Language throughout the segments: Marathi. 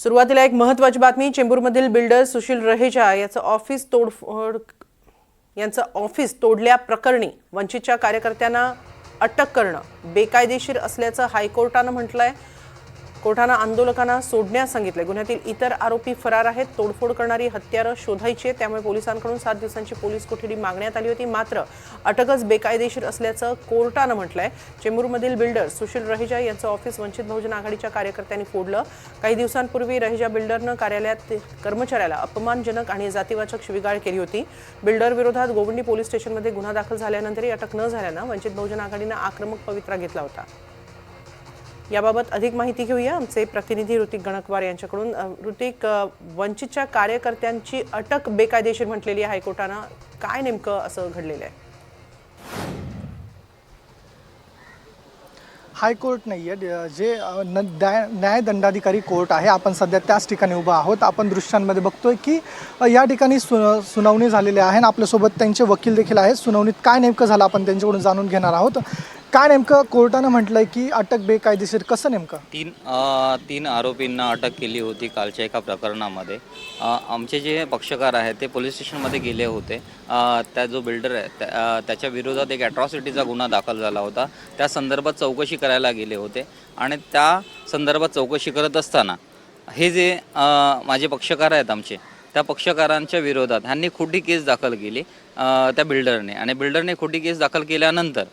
सुरुवातीला एक महत्वाची बातमी चेंबूरमधील बिल्डर सुशील रहेजा याचं ऑफिस तोडफोड यांचं ऑफिस तोडल्या प्रकरणी वंचितच्या कार्यकर्त्यांना अटक करणं बेकायदेशीर असल्याचं हायकोर्टानं म्हटलं आहे कोर्टानं आंदोलकांना सोडण्यास सांगितलंय. गुन्ह्यातील इतर आरोपी फरार आहेत. तोडफोड करणारी हत्यारं शोधायची आहेत. त्यामुळे पोलिसांकडून सात दिवसांची पोलीस कोठडी मागण्यात आली होती. मात्र अटकच बेकायदेशीर असल्याचं कोर्टानं म्हटलंय. चेंबूरमधील बिल्डर सुशील रहेजा यांचं ऑफिस वंचित बहुजन आघाडीच्या कार्यकर्त्यांनी फोडलं. काही दिवसांपूर्वी रहेजा बिल्डरनं कार्यालयात कर्मचाऱ्याला अपमानजनक आणि जातीवाचक शिवीगाळ केली होती. बिल्डर विरोधात गोवंडी पोलीस स्टेशनमध्ये गुन्हा दाखल झाल्यानंतरही अटक न झाल्यानं वंचित बहुजन आघाडीनं आक्रमक पवित्रा घेतला होता. याबाबत अधिक माहिती घेऊया. आमचे प्रतिनिधी ऋतिक गणकवार यांच्याकडून. ऋतिक वंचितच्या कार्यकर्त्यांची अटक बेकायदेशीर म्हटलेली आहे हायकोर्टानं काय नेमकं असं घडलेलं आहे? हायकोर्ट नाही आहे जे न- न्याय न्यायदंडाधिकारी कोर्ट आहे आपण सध्या त्याच ठिकाणी उभं आहोत. आपण दृश्यांमध्ये बघतोय की या ठिकाणी सु सुनावणी झालेली आहे आणि आपल्यासोबत त्यांचे वकील देखील आहेत. सुनावणीत काय नेमकं झालं आपण त्यांच्याकडून जाणून घेणार आहोत. काय नेमकं कोर्टानं म्हटलंय की अटक बेकायदेशीर कसं नेमकं? तीन अ, तीन आरोपींना अटक केली होती कालच्या एका प्रकरणामध्ये. अ, आमचे जे पक्षकार आहेत ते पोलीस स्टेशनमध्ये गेले होते. अ, त्या जो बिल्डर आहे त्या- अ, त्याच्या विरोधात एक ॲट्रॉसिटीचा गुन्हा दाखल झाला होता. त्या संदर्भात चौकशी करायला गेले होते. आणि त्या संदर्भात चौकशी करत असताना हे जे अ, माझे पक्षकार आहेत आमचे त्या पक्षकारांच्या विरोधात ह्यांनी खोटी केस दाखल केली अ, त्या बिल्डरने. आणि बिल्डरने खोटी केस दाखल केल्यानंतर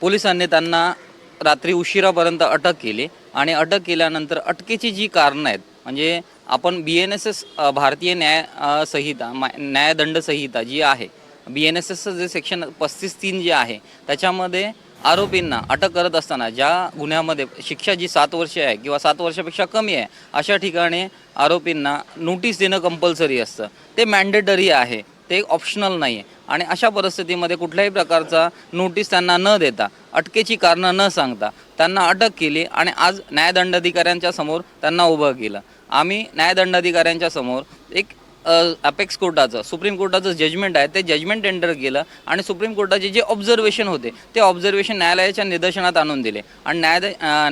पोलिसांनी त्यांना रात्री उशिरापर्यंत अटक केली आणि अटक केल्यानंतर अटकेची जी कारणं आहेत म्हणजे आपण बी एन एस एस भारतीय न्याय संहिता न्यायदंड संहिता जी आहे बी एन एस एसचं जे सेक्शन पस्तीस तीन जे आहे त्याच्यामध्ये आरोपींना अटक करत असताना ज्या गुन्ह्यामध्ये शिक्षा जी सात वर्षे आहे किंवा सात वर्षापेक्षा कमी आहे अशा ठिकाणी आरोपींना नोटीस देणं कंपल्सरी असतं. ते मॅन्डेटरी आहे. ते ऑप्शनल नाही आहे आणि अशा परिस्थितीमध्ये कुठल्याही प्रकारचा नोटीस त्यांना न देता अटकेची कारणं न सांगता त्यांना अटक केली आणि आज न्यायदंडाधिकाऱ्यांच्या समोर त्यांना उभं केलं. आम्ही न्यायदंडाधिकाऱ्यांच्या समोर एक अपेक्स कोर्टाचं सुप्रीम कोर्टाचं जजमेंट आहे ते जजमेंट टेंडर केलं आणि सुप्रीम कोर्टाचे जे ऑब्झर्वेशन होते ते ऑब्झर्वेशन न्यायालयाच्या निदर्शनात आणून दिले. आणि न्याय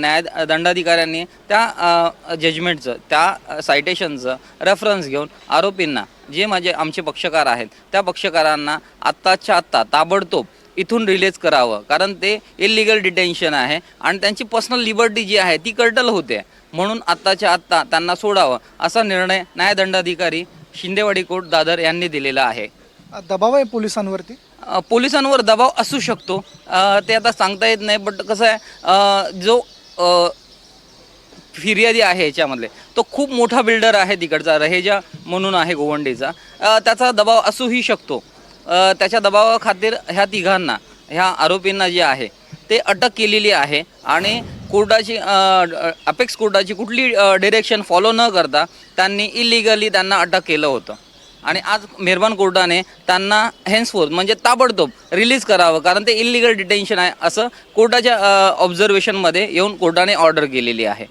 न्याय दंडाधिकाऱ्यांनी त्या जजमेंटचं त्या सायटेशनचं रेफरन्स घेऊन आरोपींना जे माझे आमचे पक्षकार आहेत त्या पक्षकारांना आत्ताच्या आत्ता ताबडतोब इथून रिलीज करावं. कारण ते इलिगल डिटेन्शन आहे आणि त्यांची पर्सनल लिबर्टी जी आहे ती कर्टल होते. म्हणून आत्ताच्या आत्ता त्यांना सोडावं असा निर्णय न्यायदंडाधिकारी शिंदेवाडी कोर्ट दादर यांनी दिलेला आहे. दबाव आहे पोलिसांवरती? अ, पोलिसांवर दबाव असू शकतो. अ, ते आता सांगता येत नाही बट कसं आहे अ, जो अ, फिर्यादी आहे याच्यामधले तो खूप मोठा बिल्डर आहे तिकडचा रहेजा म्हणून आहे गोवंडीचा. अ, त्याचा दबाव असूही शकतो. अ, त्याच्या दबावाखातीर ह्या तिघांना ह्या आरोपींना जे आहे ते अटक केलेली आहे आणि कोर्टाची अपेक्स कोर्टाची कुठली डिरेक्शन फॉलो न करता त्यांनी इलिगली त्यांना अटक केलं होतं. आणि आज मेहरबान कोर्टाने त्यांना हेन्सफोर्थ म्हणजे ताबडतोब रिलीज करावं कारण ते इलिगल डिटेन्शन आहे असं कोर्टाच्या ऑब्झर्वेशनमध्ये येऊन कोर्टाने ऑर्डर केलेली आहे.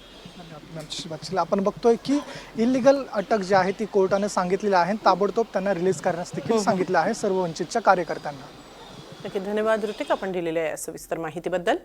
आपण बघतोय की इलिगल अटक जी आहे ती कोर्टाने सांगितलेली आहे ताबडतोब त्यांना रिलीज करण्यास देखील सांगितलं आहे सर्व वंचितच्या कार्यकर्त्यांना. नक्की धन्यवाद ऋतिक आपण दिलेल्या या सविस्तर माहितीबद्दल.